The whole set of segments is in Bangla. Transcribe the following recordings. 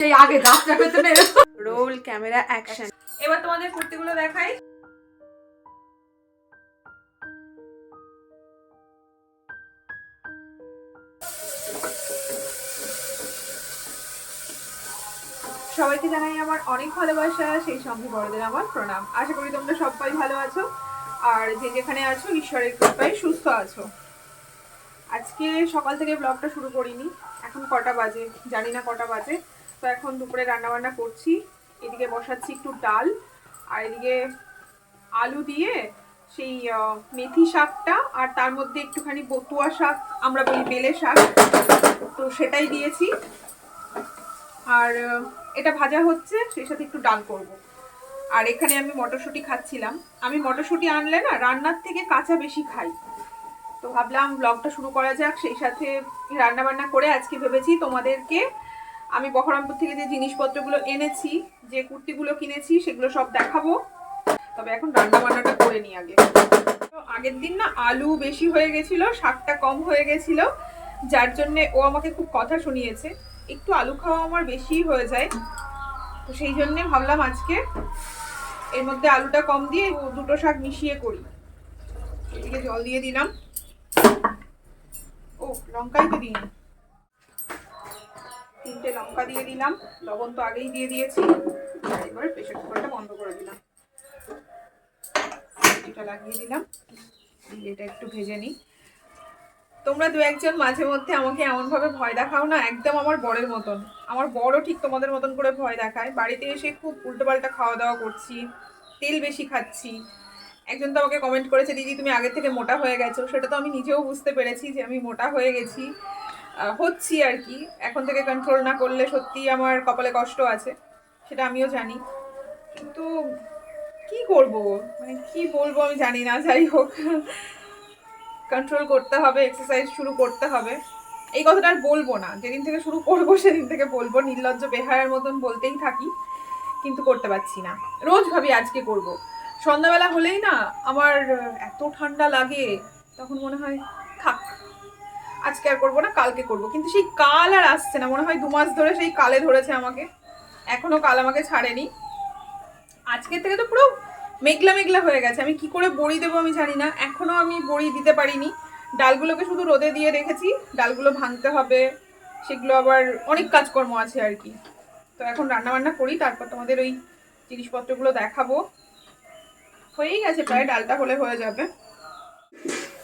সেই আগে যাত্রা করতে না রোল ক্যামেরা অ্যাকশন এবার তোমাদের কুর্তিগুলো দেখাই। সবাইকে জানাই আমার অনেক ভালোবাসা সেই সঙ্গে বড়দের আমার প্রণাম। আশা করি তোমরা সবাই ভালো আছো। আর যে যেখানে আছো ঈশ্বরের কৃপায় সুস্থ আছো। আজকে সকাল থেকে ব্লগটা শুরু করিনি। এখন কটা বাজে? জানি না কটা বাজে। তো এখন দুপুরে রান্না বান্না করছি। এদিকে বসাচ্ছি একটু ডাল, আর এদিকে আলু দিয়ে সেই মেথি শাকটা, আর তার মধ্যে একটুখানি বতুয়া শাক, আমরা বলি বেলে শাক। তো সেটাই দিয়েছি। আর এটা ভাজা হচ্ছে, সেই সাথে একটু ডাল করব। আর এখানে আমি মটরশুঁটি খাচ্ছিলাম। আমি মটরশুঁটি আনলে না, রান্নার থেকে কাঁচা বেশি খাই। তো ভাবলাম ব্লগটা শুরু করা যাক, সেই সাথে রান্না বান্না করে আজকে ভেবেছি তোমাদেরকে আমি বহরমপুর থেকে যে জিনিসপত্রগুলো এনেছি, যে কুর্তিগুলো কিনেছি, সেগুলো সব দেখাবো। তবে এখন রান্না বান্নাটা করে নিই আগে। তো আগের দিন না আলু বেশি হয়ে গেছিল, শাকটা কম হয়ে গেছিল, যার জন্য ও আমাকে খুব কথা শুনিয়েছে। একটু আলু খাওয়া আমার বেশি হয়ে যায়। তো সেই জন্যে ভাবলাম আজকে এর মধ্যে আলুটা কম দিয়ে দুটো শাক মিশিয়ে করি। এদিকে জল দিয়ে দিলাম। ও, লঙ্কাই তো দিই তিনটে লঙ্কা দিয়ে দিলাম, লবণ তো আগেই দিয়ে দিয়েছি। এবার প্রেশার কুকারটা বন্ধ করে দিলাম। এটা লাগিয়ে দিলাম এটা একটু ভেজে নিই। তোমরা দু একজন মাঝে মধ্যে আমাকে এমনভাবে ভয় দেখাও না, একদম আমার বরের মতন। আমার বড়ও ঠিক তোমাদের মতন করে ভয় দেখায়। বাড়িতে এসে খুব উল্টোপাল্টা খাওয়া দাওয়া করছি, তেল বেশি খাচ্ছি। একজন তো আমাকে কমেন্ট করেছে, দিদি, তুমি আগে থেকে মোটা হয়ে গেছো। সেটা তো আমি নিজেও বুঝতে পেরেছি যে আমি মোটা হয়ে গেছি। হচ্ছি আর কি। এখন থেকে কন্ট্রোল না করলে সত্যি আমার কপালে কষ্ট আছে, সেটা আমিও জানি। কিন্তু কি করব? মানে কি বলব আমি জানি না, যাই হোক। কন্ট্রোল করতে হবে এক্সারসাইজ শুরু করতে হবে। এই কথাটা আর বলব না। যেদিন থেকে শুরু করব, সেদিন থেকে বলব। নির্লজ্জ বেহায়ার মতন বলতেই থাকি, কিন্তু করতে পারছি না। রোজ ভাবি আজকে করব। সন্ধ্যাবেলা হলেই না আমার এত ঠান্ডা লাগে, তখন মনে হয় আজকে আর করব না, কালকে করব। কিন্তু সেই কাল আর আসছে না, মনে হয় দু মাস ধরে সেই কালে ধরেছে আমাকে। এখনও কাল আমাকে ছাড়েনি। আজকের থেকে তো পুরো মেঘলা মেঘলা হয়ে গেছে। আমি কি করে বড়ি দেবো আমি জানি না। এখনও আমি বড়ি দিতে পারিনি। ডালগুলোকে শুধু রোদে দিয়ে রেখেছি। ডালগুলো ভাঙতে হবে। সেগুলো আবার অনেক কাজকর্ম আছে আর কি। তো এখন রান্না বান্না করি, তারপর তোমাদের ওই জিনিসপত্রগুলো দেখাবো। হয়েই গেছে, প্রায় ডালটা হলে হয়ে যাবে।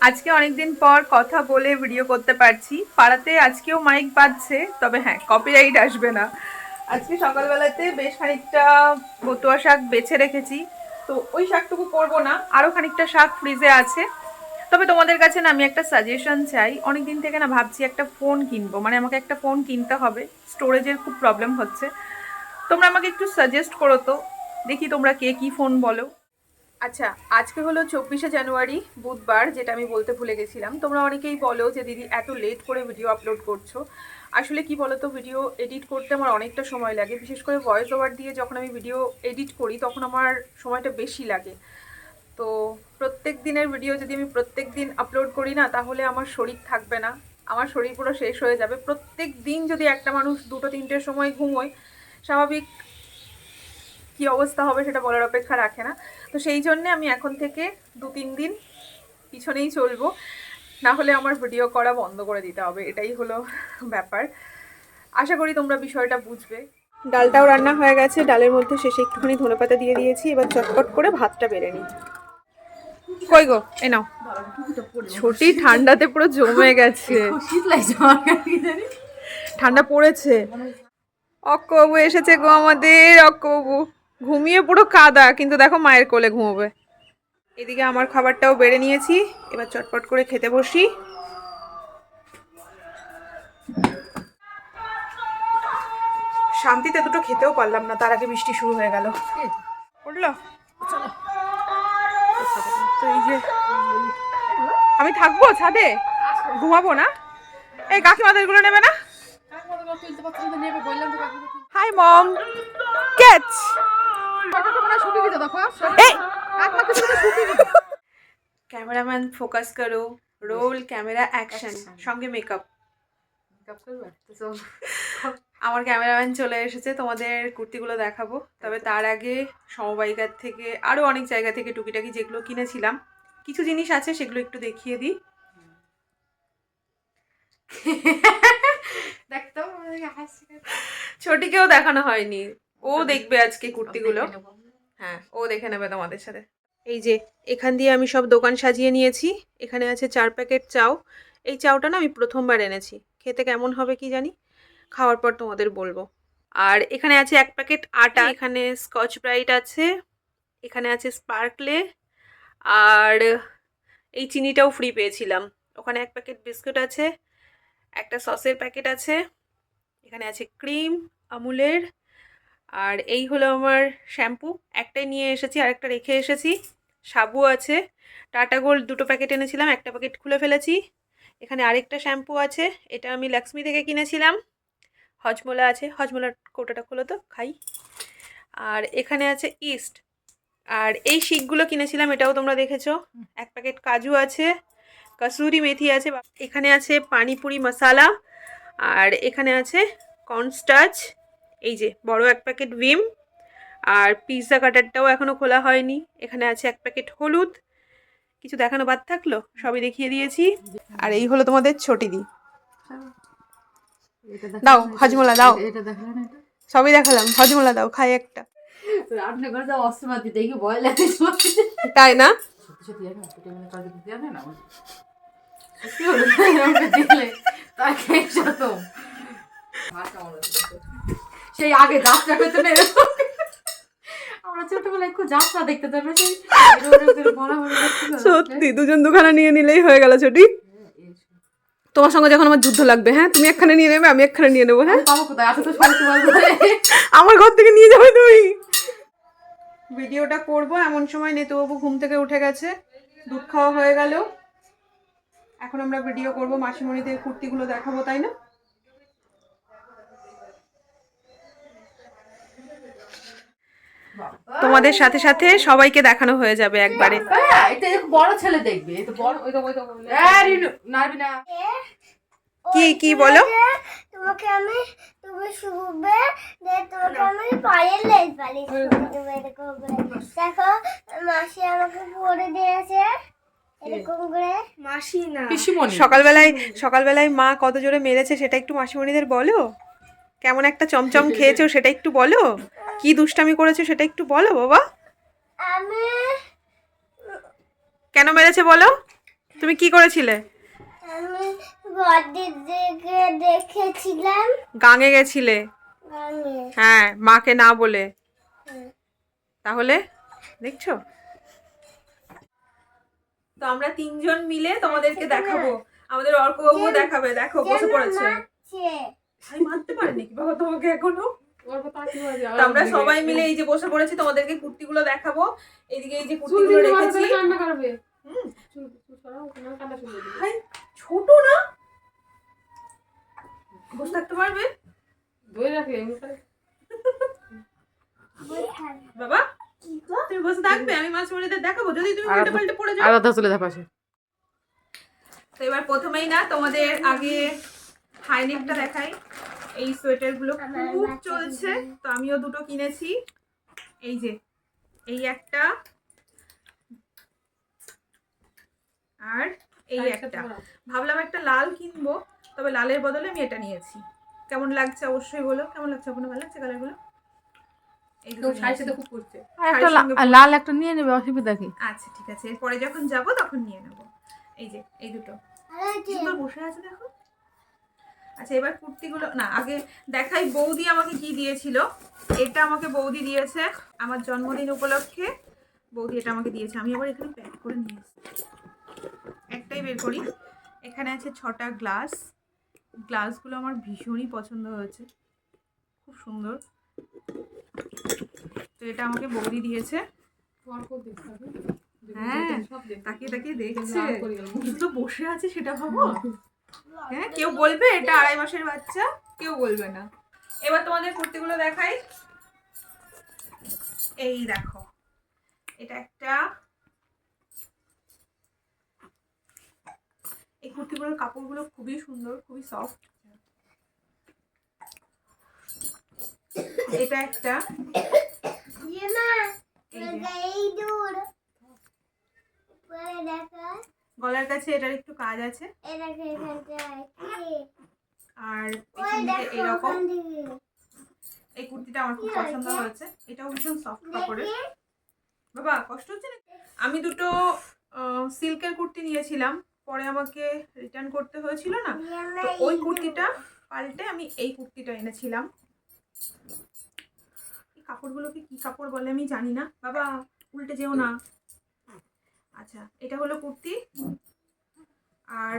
আজকে অনেকদিন পর কথা বলে ভিডিও করতে পারছি। পাড়াতে আজকেও মাইক বাজছে, তবে হ্যাঁ কপিরাইট আসবে না। আজকে সকালবেলাতে বেশ খানিকটা বতুয়া শাক বেছে রেখেছি। তো ওই শাকটুকু করব না আরও খানিকটা শাক ফ্রিজে আছে। তবে তোমাদের কাছে না আমি একটা সাজেশন চাই। অনেক দিন থেকে না ভাবছি একটা ফোন কিনবো। মানে আমাকে একটা ফোন কিনতে হবে। স্টোরেজের খুব প্রবলেম হচ্ছে। তোমরা আমাকে একটু সাজেস্ট করো তো। দেখি তোমরা কে কি ফোন বলো। আচ্ছা আজকে হলো চব্বিশে জানুয়ারি, বুধবার, যেটা আমি বলতে ভুলে গেছিলাম। তোমরা অনেকেই বলো যে, দিদি, এত লেট করে ভিডিও আপলোড করছ। আসলে কি বলো তো ভিডিও এডিট করতে আমার অনেকটা সময় লাগে। বিশেষ করে ভয়েস ওভার দিয়ে যখন আমি ভিডিও এডিট করি, তখন আমার সময়টা বেশি লাগে। তো প্রত্যেক দিনের ভিডিও যদি আমি প্রত্যেক দিন আপলোড করি না, তাহলে আমার শরীর থাকবে না। আমার শরীর পুরো শেষ হয়ে যাবে। প্রত্যেক দিন যদি একটা মানুষ দুটো তিনটের সময় ঘুমোয়, স্বাভাবিক কি অবস্থা হবে সেটা বলার অপেক্ষা রাখে না। তো সেই জন্যে আমি এখন থেকে দু তিন দিন পিছনেই চলবো। না হলে আমার ভিডিও করা বন্ধ করে দিতে হবে, এটাই হলো ব্যাপার। আশা করি তোমরা বিষয়টা বুঝবে। ডালটাও রান্না হয়ে গেছে, ডালের মধ্যে শেষে একটুখানি ধনেপাতা দিয়ে দিয়েছি, এবার চটপট করে ভাতটা বেড়ে নিই। কই গো? এ নাও। ছোটি ঠান্ডাতে পুরো জমে গেছে। ঠান্ডা পড়েছে। অক্কবাবু এসেছে গো আমাদের অক্কবাবু ঘুমিয়ে পুরো কাদা কিন্তু দেখো মায়ের কোলে ঘুমোবে। এদিকে আমার খাবারটাও বেড়ে নিয়েছি এবার চটপট করে খেতে বসি। শান্তিতে দুটো খেতেও পারলাম না তার আগে বৃষ্টি শুরু হয়ে গেল। তো এই যে আমি থাকব ছাদে? ঘুমাবো না? এই কাকিমাদেরগুলো নেবে না। Hi mom catch cameraman focus করো রোল ক্যামেরা অ্যাকশন সঙ্গে মেকআপ মেকআপ তো আমার ক্যামেরাম্যান চলে এসেছে তোমাদের কুর্তিগুলো দেখাবো। তবে তার আগে সমবায়িকার থেকে আরও অনেক জায়গা থেকে টুকিটাকি যেগুলো কিনেছিলাম কিছু জিনিস আছে সেগুলো একটু দেখিয়ে দিই। দেখতো ছোটিকেও দেখানো হয়নি। ও দেখবে আজকে কুর্তিগুলো। হ্যাঁ ও দেখে নেবে তোমাদের সাথে। এই যে এখান দিয়ে আমি সব দোকান সাজিয়ে নিয়েছি। এখানে আছে চার প্যাকেট চাউ এই চাউটা না আমি প্রথমবার এনেছি। খেতে কেমন হবে কি জানি? খাওয়ার পর তোমাদের বলব। আর এখানে আছে এক প্যাকেট আটা। এখানে স্কচ ব্রাইট আছে। এখানে আছে স্পার্কলে। আর এই চিনিটাও ফ্রি পেয়েছিলাম। ওখানে এক প্যাকেট বিস্কুট আছে। একটা সসের প্যাকেট আছে। এখানে আছে ক্রিম আমুলের। আর এই হলো আমার শ্যাম্পু। একটাই নিয়ে এসেছি আর একটা রেখে এসেছি। সাবু আছে, টাটা গোল্ড দুটো প্যাকেট এনেছিলাম, একটা প্যাকেট খুলে ফেলেছি। এখানে আরেকটা শ্যাম্পু আছে, এটা আমি লাক্সমি থেকে কিনেছিলাম। হজমোলা আছে, হজমোলার কৌটাটা খোলো তো, খাই। আর এখানে আছে ইস্ট। আর এই শিকগুলো কিনেছিলাম, এটাও তোমরা দেখেছ। এক প্যাকেট কাজু আছে, কসুরি মেথি আছে এখানে আছে পানিপুরি মশালা। আর এখানে আছে কর্নস্টাচ এই যে বড় এক প্যাকেট ভিম আর পিৎজা কাটারটাও এখনও খোলা হয়নি। এখানে আছে এক প্যাকেট হলুদ। কিছু দেখানো বাদ থাকল? সবই দেখিয়ে দিয়েছি। আর এই হলো তোমাদের ছোটি দি দাও হজমোলা দাও। সবই দেখালাম। হজমোলা দাও খাই একটা। তাই না? সত্যি সেই আগে যাত্রা করতে এরকম। আমরা ছোটবেলায় খুব যাত্রা দেখতে তো সেই। সত্যি দুজন দুখানা নিয়ে নিলেই হয়ে গেল ছোটি। তোমার সঙ্গে যখন আমার যুদ্ধ লাগবে হ্যাঁ? তুমি একখানে নিয়ে নেবে আমি একখানে নিয়ে নেব হ্যাঁ। আমার ঘর থেকে নিয়ে যাবে তুমি। ভিডিওটা করব এমন সময় নেতুবাবু ঘুম থেকে উঠে গেছে দুধ খাওয়া হয়ে গেল। এখন আমরা ভিডিও করব মাসিমণিদের কুর্তিগুলো দেখাবো তাই না? তোমাদের সাথে সাথে সবাইকে দেখানো হয়ে যাবে একবারে। হ্যাঁ, বড় ছেলে দেখবে এ তো বড় ওই তো ওই তো এই রিনু নারবি না কি কি বলো? তোমাকে আমি তুমি শুবে তোমাকে আমি পায়ের লেজ এরকম করে। দেখো মাসি আমাকে পরে দিয়েছে এরকম করে। মাসি না। পিসিমণি। সকালবেলায় সকালবেলায় মা কত জোরে মেরেছে সেটা একটু মাসিমণিদের বলো? কেমন একটা চমচম খেয়েছো সেটা একটু বলো? কি দুষ্টামি করেছ সেটা একটু বলো বাবা। আমি কেন মেরেছে বলো? তুমি কি করেছিলে? আমি বডির দিকে দেখেছিলাম। গাঙে গেছিলে। হ্যাঁ মাকে না বলে। তাহলে দেখছ? তো আমরা তিনজন মিলে তোমাদেরকে দেখাবো। আমাদের অর্কবাবু দেখাবে দেখো বসে পড়েছে। আমি মানতে পারিনি কি বাবা তোমাকে এখনও? আমরা সবাই মিলে এই যে বসে পড়েছি তোমাদেরকে কুর্তিগুলো দেখাবো। এইদিকে এই যে কুর্তিগুলো রেখেছি। ছোট না? বসে থাকতে পারবে? রাখে বাবা তুমি বসে থাকবে আমি মাছ মরিদের দেখাবো। যদি তুমি উল্টে পাল্টে পড়ে যাও। আলাদা চলে যা পাশে। তো এবার প্রথমেই না তোমাদের আগে হাইনেকটা দেখাই। এই সোয়েটারগুলো খুব চলছে। তো আমিও দুটো কিনেছি। এই যে এই একটা। আর এই একটা। ভাবলাম একটা লাল কিনবো তবে লালের বদলে আমি এটা নিয়েছি। কেমন লাগছে অবশ্যই বলো। কেমন লাগছে আপনার ভালো লাগছে কালারগুলো? লাল একটা নিয়ে নেবে অসুবিধা কি? আচ্ছা ঠিক আছে। এরপরে যখন যাব তখন নিয়ে নেব। এই যে এই দুটো। বসে আছে দেখো। আচ্ছা এবার কুর্তিগুলো না আগে দেখাই বৌদি আমাকে কি দিয়েছিল। এটা আমাকে বৌদি দিয়েছে আমার জন্মদিন উপলক্ষে। বৌদি এটা আমাকে দিয়েছে। আমি আবার এখানে প্যাক করে নিয়ে এসেছি একটাই বের করি। এখানে আছে ছটা গ্লাস। গ্লাসগুলো আমার ভীষণই পছন্দ হয়েছে। খুব সুন্দর। তো এটা আমাকে বৌদি দিয়েছে। হ্যাঁ তাকিয়ে তাকিয়ে দেখছে। কিন্তু বসে আছে সেটা ভাবো? হ্যাঁ কেউ বলবে এটা আড়াই মাসের বাচ্চা কেউ বলবে না। এবার তোমাদের কুর্তিগুলো দেখাই। এই দেখো এটা একটা এই কুর্তিগুলোর কাপড়গুলো খুবই সুন্দর খুবই সফট এটা একটা জিমা এই। দূর। দেখা গলার কাছে এটার একটু কাজ আছে। আর থেকে এই কুর্তিটা আমার খুব পছন্দ হয়েছে? এটাও ভীষণ সফট কাপড়ের। বাবা কষ্ট হচ্ছে না আমি দুটো সিল্কের কুর্তি নিয়েছিলাম। পরে আমাকে রিটার্ন করতে হয়েছিল না? তো ওই কুর্তিটা পাল্টে আমি এই কুর্তিটা এনেছিলাম। কাপড়গুলোকে কি কাপড় বলে আমি জানি না। বাবা উল্টে যেও না। আচ্ছা এটা হলো কুর্তি আর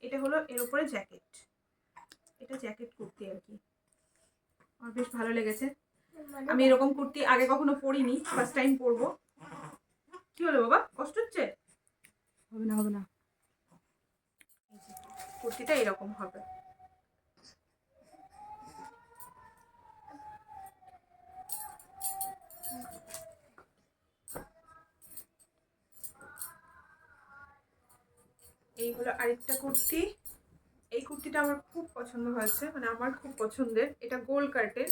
এটা হলো এর উপরে জ্যাকেট। এটা জ্যাকেট কুর্তি আর কি। আমার বেশ ভালো লেগেছে। আমি এরকম কুর্তি আগে কখনো পরিনি ফার্স্ট টাইম পরবো। কি হলো বাবা? কষ্ট হচ্ছে? হবে না হবে না। কুর্তিটা এরকম হবে। এই হলো আরেকটা কুর্তি। এই কুর্তিটা আমার খুব পছন্দ হয়েছে মানে আমার খুব পছন্দের। এটা গোল কাটের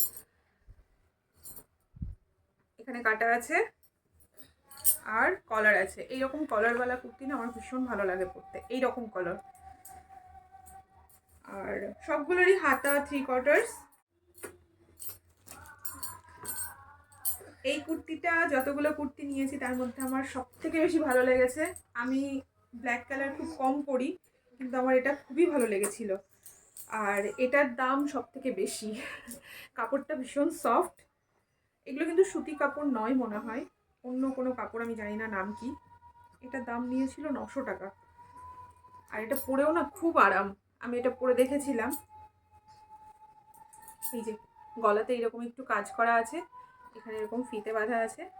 এখানে কাটা আছে আর কলার আছে। এইরকম কলারওয়ালা কুর্তি না আমার ভীষণ ভালো লাগে পরতে, এইরকম কলার আর সবগুলোরই হাতা থ্রি কোয়ার্টার্স এই কুর্তিটা, যতগুলো কুর্তি নিয়েছি তার মধ্যে আমার সব থেকে বেশি ভালো লেগেছে। আমি ব্ল্যাক কালার খুব কম পরি, কিন্তু আমার এটা খুবই ভালো লেগেছিল। আর এটার দাম সব থেকে বেশি। কাপড়টা ভীষণ সফট এগুলো কিন্তু সুতি কাপড় নয় মনে হয়। অন্য কোনো কাপড়, আমি জানি না নাম কি। এটার দাম নিয়েছিল নশো টাকা। আর এটা পরেও না খুব আরাম। আমি এটা পরে দেখেছিলাম। এই যে, গলাতে এরকম একটু কাজ করা আছে। এখানে এরকম ফিতে বাঁধা আছে।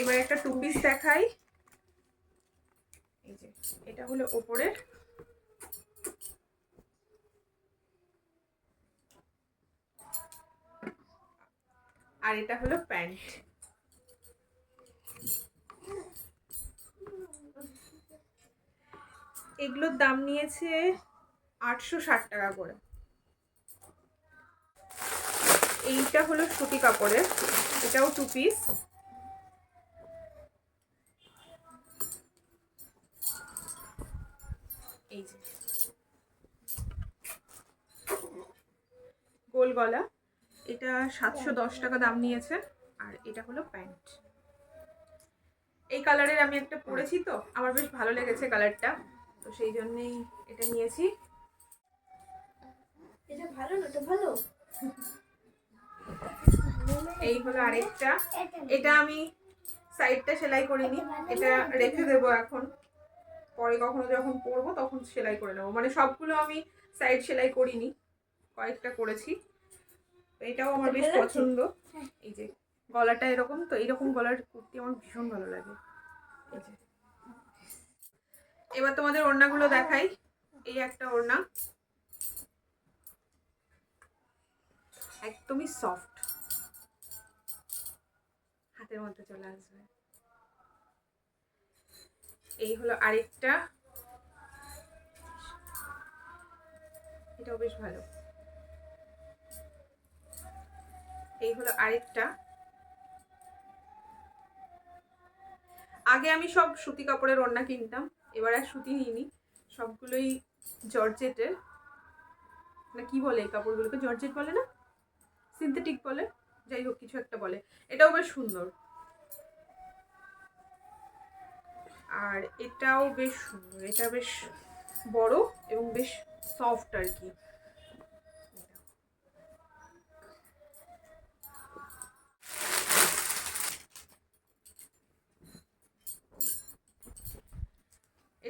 এবার একটা টু পিস দেখাই। এই যে, এটা হলো ওপরের। আর এটা হলো প্যান্ট। এগুলোর দাম নিয়েছে আটশো ষাট টাকা করে। এইটা হলো সুতি কাপড়ের, এটাও টু পিস এই যে গোল গলা। এটা সাতশো দশ টাকা দাম নিয়েছে আর এটা হলো প্যান্ট। এই কালারের আমি একটা পরেছি তো আমার বেশ ভালো লেগেছে কালারটা তো সেই জন্যেই এটা নিয়েছি। এটা ভালো না এটা ভালো? এই হলো আরেকটা। এটা এটা আমি সাইডটা সেলাই করিনি এটা রেখে দেবো এখন। পরে কখনো যখন পরবো তখন সেলাই করে নেব। মানে সবগুলো আমি সাইড সেলাই করিনি কয়েকটা করেছি। তো এটাও আমার বেশ পছন্দ। এই যে গলাটা এরকম তো এরকম গলার কুর্তি আমার ভীষণ ভালো লাগে। এই যে। এবার তোমাদের ওড়নাগুলো দেখাই। এই একটা ওড়না। একদমই সফট হাতের মধ্যে চলে আসবে। এই হলো আরেকটা। এটাও বেশ ভালো। এই হলো আরেকটা। আগে আমি সব সুতি কাপড়ের ওড়না কিনতাম, এবার আর সুতি নিইনি। সবগুলোই জর্জেটের। না কি বলে এই কাপড়গুলোকে? জর্জেট বলে না? সিনথেটিক বলে? যাই হোক, কিছু একটা বলে। এটাও বেশ সুন্দর। আর এটাও বেশ সুন্দর। এটা বেশ বড় এবং বেশ সফট আর কি।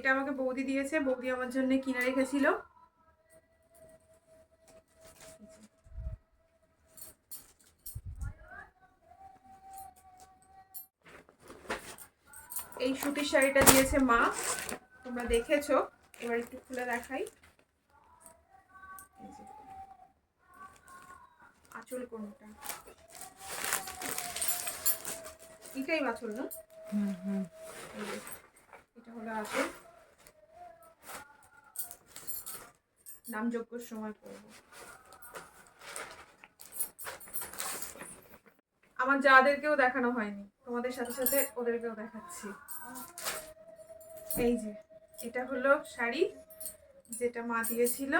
এটা আমাকে বৌদি দিয়েছে বৌদি আমার জন্য কিনে রেখেছিল। এই সুতির শাড়িটা দিয়েছে মা তোমরা দেখেছ? এবার একটু খুলে দেখাই। আঁচল কোনটা? এটাই আঁচল না? হুম হুম। এটা হলো আঁচল। নামযজ্ঞর সময় করব। আমার যাদেরকেও দেখানো হয়নি, তোমাদের সাথে সাথে ওদেরকেও দেখাচ্ছি। এই যে, এটা হলো শাড়ি, যেটা মা দিয়েছিল।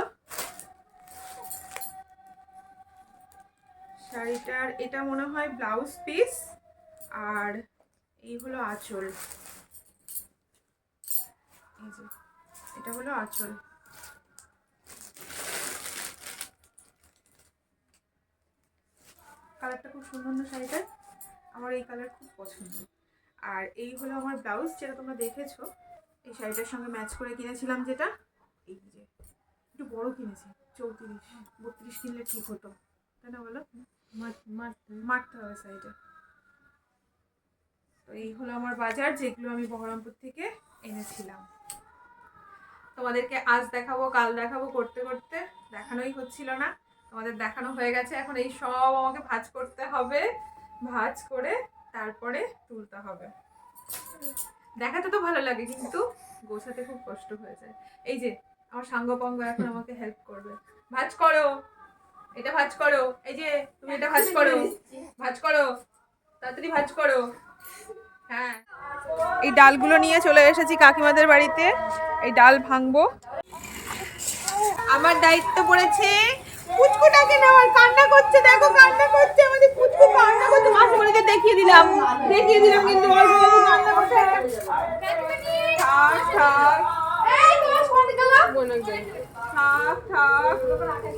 শাড়িটার, এটা মনে হয় ব্লাউজ পিস, আর এই হলো আঁচল। এই যে, এটা হলো আঁচল। কালারটা খুব সুন্দর না শাড়িটার? আমার এই কালার খুব পছন্দ। আর এই হলো আমার ব্লাউজ যেটা তোমরা দেখেছ। এই শাড়িটার সঙ্গে ম্যাচ করে কিনেছিলাম যেটা। এই যে একটু বড় কিনেছি চৌত্রিশ বত্রিশ কিনলে ঠিক হতো। তাই না বলো? মারতে হবে শাড়িটা। তো এই হলো আমার বাজার যেগুলো আমি বহরমপুর থেকে এনেছিলাম। তোমাদেরকে আজ দেখাবো কাল দেখাবো করতে করতে দেখানোই হচ্ছিল না। তোমাদের দেখানো হয়ে গেছে। এখন এই সব আমাকে ভাজ করতে হবে। ভাজ করে তারপরে তুলতে হবে। দেখাতে তো ভালো লাগে কিন্তু গোছাতে খুব কষ্ট হয়ে যায়। এই যে আমার সাঙ্গপাঙ্গ এখন আমাকে হেল্প করবে। ভাজ করো। এটা ভাজ করো। এই যে তুমি এটা ভাজ করো। ভাজ করো। তাড়াতাড়ি ভাজ করো। হ্যাঁ। এই ডালগুলো নিয়ে চলে এসেছি কাকিমাদের বাড়িতে। এই ডাল ভাঙবো। আমার দায়িত্ব পড়েছে পুচকুটাকে নেওয়ার কান্না করছে। দেখো কান্না করছে আমাদের পুচকু কান্না করছে। মাসিমণিকে দেখিয়ে দিলাম। দেখিয়ে দিলাম কিন্তু অল্প বাবু কান্না করছে। থাক থাক। থাক থাক।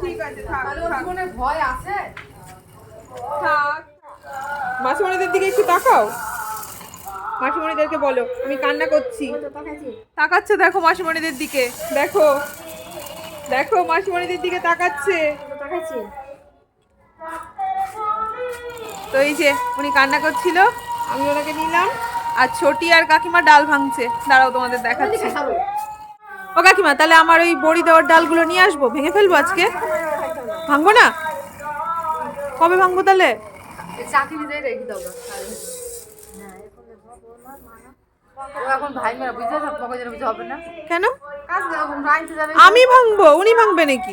ঠিক আছে থাক থাক। ভয় আছে? থাক। মাসিমণিদের দিকে একটু তাকাও। মাসিমণিদেরকে বলো আমি কান্না করছি। তাকাচ্ছে দেখো মাসিমণিদের দিকে। দেখো। দেখো মাসিমণিদের দিকে তাকাচ্ছে। তো এই যে উনি কান্না করছিল আমি ওনাকে নিলাম। আর ছোটি আর কাকিমা ডাল ভাঙছে। দাঁড়াও তোমাদের দেখাচ্ছি। ও কাকিমা তাহলে আমার ওই বড়ি দেওয়ার ডালগুলো নিয়ে আসব? ভেঙে ফেলব আজকে? ভাঙবো না? কবে ভাঙবো তাহলে? চাকরি দিয়ে রেখে দাও গা। ও এখন ভাই মেরা বুঝতে সব মগজের বুঝতে হবে না কেন? আমি ভাঙবো উনি ভাঙবে নাকি?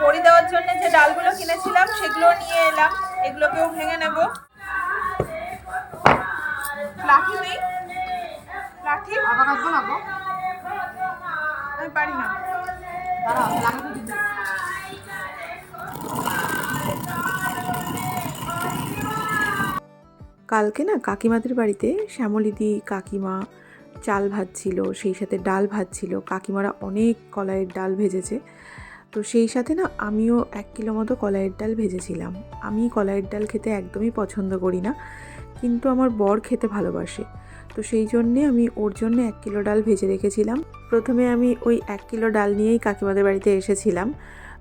বড়ি দেওয়ার জন্য যে ডালগুলো কিনেছিলাম সেগুলো নিয়ে এলাম। এগুলোকেও ভেঙে নেব। লাঠি নেই। লাঠি? আমি পারি না। কালকে না কাকিমাদের বাড়িতে শ্যামলিদি কাকিমা চাল ভাজছিল সেই সাথে ডাল ভাজছিল কাকিমারা অনেক কলাইয়ের ডাল ভেজেছে। তো সেই সাথে না আমিও এক কিলো মতো কলাইয়ের ডাল ভেজেছিলাম। আমি কলাইয়ের ডাল খেতে একদমই পছন্দ করি না, কিন্তু আমার বর খেতে ভালোবাসে। তো সেই জন্যে আমি ওর জন্য এক কিলো ডাল ভেজে রেখেছিলাম। প্রথমে আমি ওই এক কিলো ডাল নিয়েই কাকিমাদের বাড়িতে এসেছিলাম।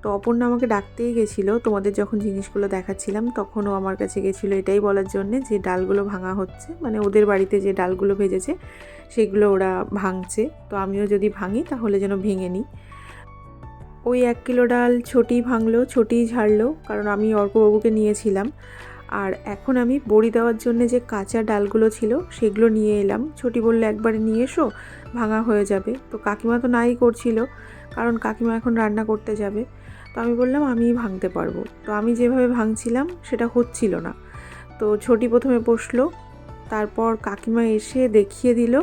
তো অপর্ণা আমাকে ডাকতেই গেছিল। তোমাদের যখন জিনিসগুলো দেখাচ্ছিলাম, তখনও আমার কাছে গেছিল এটাই বলার জন্যে যে ডালগুলো ভাঙা হচ্ছে। মানে ওদের বাড়িতে যে ডালগুলো ভেজেছে, সেগুলো ওরা ভাঙছে। তো আমিও যদি ভাঙি, তাহলে যেন ভেঙে নিই। ওই এক কিলো ডাল ছোটি ভাঙলো ছোটি ঝাড়লো, কারণ আমি অর্কবাবুকে নিয়েছিলাম। আর এখন আমি বড়ি দেওয়ার জন্য যে কাঁচা ডালগুলো ছিল, সেগুলো নিয়ে এলাম। ছোটি বললে, একবারে নিয়ে এসো, ভাঙা হয়ে যাবে। তো কাকিমা তো নাই করছিল, কারণ কাকিমা এখন রান্না করতে যাবে। তো আমি বললাম, আমিই ভাঙতে পারব। তো আমি যেভাবে ভাঙছিলাম, সেটা হচ্ছিল না। তো ছোটি প্রথমে বসল, তারপর কাকিমা এসে দেখিয়ে দিল,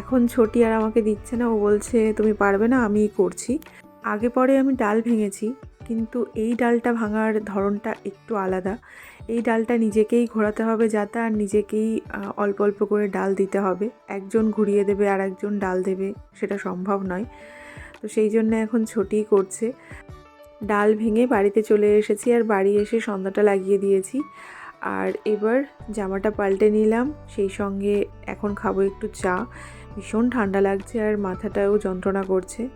এখন ছোটি আর আমাকে দিচ্ছে না। ও বলছে, তুমি পারবে না, আমিই করছি। আগে পরে আমি ডাল ভেঙেছি, কিন্তু এই ডালটা ভাঙার ধরনটা একটু আলাদা। এই ডালটা নিজেকেই ঘোরাতে হবে যাতে, আর নিজেকেই অল্প অল্প করে ডাল দিতে হবে। একজন ঘুরিয়ে দেবে আর একজন ডাল দেবে, সেটা সম্ভব নয়। তো সেই জন্য এখন ছোটিই করছে। ডাল ভেঙে বাড়িতে চলে এসেছি আর বাড়ি এসে সন্ধ্যাটা লাগিয়ে দিয়েছি। আর এবার জামাটা পাল্টে নিলাম, সেই সঙ্গে এখন খাব একটু চা। ভীষণ ঠান্ডা লাগছে আর মাথাটাও যন্ত্রণা করছে।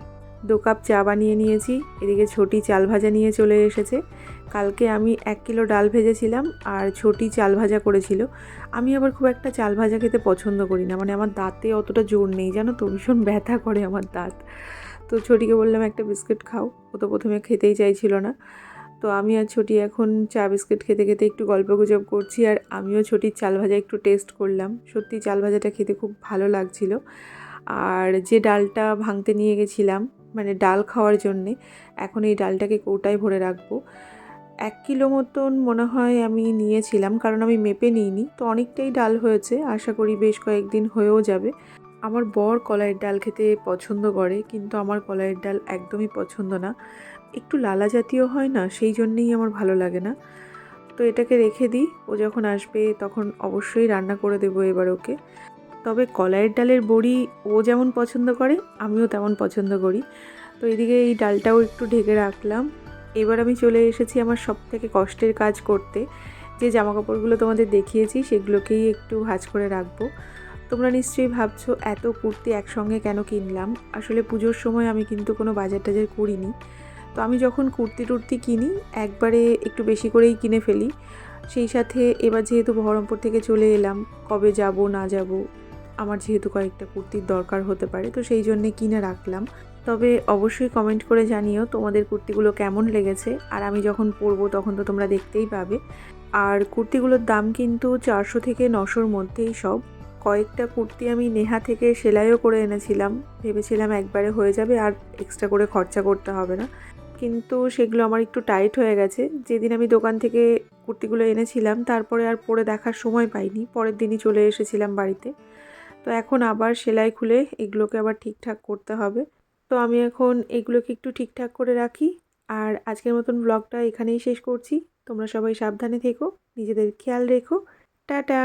দু কাপ চা বানিয়ে নিয়েছি, এদিকে ছোটি চাল ভাজা নিয়ে চলে এসেছে। কালকে আমি এক কিলো ডাল ভেজেছিলাম আর ছোটি চাল ভাজা করেছিল। আমি আবার খুব একটা চাল ভাজা খেতে পছন্দ করি না মানে আমার দাঁতে অতটা জোর নেই, জানো তো? ভীষণ ব্যথা করে আমার দাঁত। তো ছোটিকে বললাম, একটা বিস্কিট খাও। ও তো প্রথমে খেতেই চাইছিল না। তো আমি আর ছোটি এখন চা বিস্কিট খেতে খেতে একটু গল্প গুজব করছি আর আমিও ছোটির চাল ভাজা একটু টেস্ট করলাম। সত্যি চাল ভাজাটা খেতে খুব ভালো লাগছিল। আর যে ডালটা ভাঙতে নিয়ে গেছিলাম মানে ডাল খাওয়ার জন্যে, এখন এই ডালটাকে কৌটায় ভরে রাখব। এক কিলো মতন মনে হয় আমি নিয়েছিলাম, কারণ আমি মেপে নিইনি। তো অনেকটাই ডাল হয়েছে, আশা করি বেশ কয়েকদিন হয়েও যাবে। আমার বর কলাইয়ের ডাল খেতে পছন্দ করে, কিন্তু আমার কলাইয়ের ডাল একদমই পছন্দ না। একটু লালা জাতীয় হয় না, সেই জন্যেই আমার ভালো লাগে না। তো এটাকে রেখে দিই, ও যখন আসবে তখন অবশ্যই রান্না করে দেবো এবার ওকে। তবে কলাইয়ের ডালের বড়ি ও যেমন পছন্দ করে, আমিও তেমন পছন্দ করি। তো এদিকে এই ডালটাও একটু ঢেকে রাখলাম। এবার আমি চলে এসেছি আমার সব থেকে কষ্টের কাজ করতে। যে জামা কাপড়গুলো তোমাদের দেখিয়েছি, সেগুলোকেই একটু ভাঁজ করে রাখব। তোমরা নিশ্চয়ই ভাবছ, এত কুর্তি একসঙ্গে কেন কিনলাম? আসলে পুজোর সময় আমি কিন্তু কোনো বাজার টাজার করিনি। তো আমি যখন কুর্তি টুর্তি কিনি, একবারে একটু বেশি করেই কিনে ফেলি। সেই সাথে এবার যেহেতু বহরমপুর থেকে চলে এলাম, কবে যাব, না যাব, আমার যেহেতু কয়েকটা কুর্তির দরকার হতে পারে, তো সেই জন্যে কিনে রাখলাম। তবে অবশ্যই কমেন্ট করে জানিও তোমাদের কুর্তিগুলো কেমন লেগেছে, আর আমি যখন পরবো তখন তো তোমরা দেখতেই পাবে। আর কুর্তিগুলোর দাম কিন্তু চারশো থেকে নশোর মধ্যেই সব। কয়েকটা কুর্তি আমি নেহা থেকে সেলাইও করে এনেছিলাম। ভেবেছিলাম একবারে হয়ে যাবে, আর এক্সট্রা করে খরচা করতে হবে না। কিন্তু সেগুলো আমার একটু টাইট হয়ে গেছে। যেদিন আমি দোকান থেকে কুর্তিগুলো এনেছিলাম, তারপরে আর পরে দেখার সময় পাইনি। পরের দিনই চলে এসেছিলাম বাড়িতে। তো এখন আবার সেলাই খুলে এগুলোকে আবার ঠিকঠাক করতে হবে। তো আমি এখন এগুলোকে একটু ঠিকঠাক করে রাখি। আর আজকের মতন ব্লগটা এখানেই শেষ করছি। তোমরা সবাই সাবধানে থেকো, নিজেদের খেয়াল রেখো। টাটা!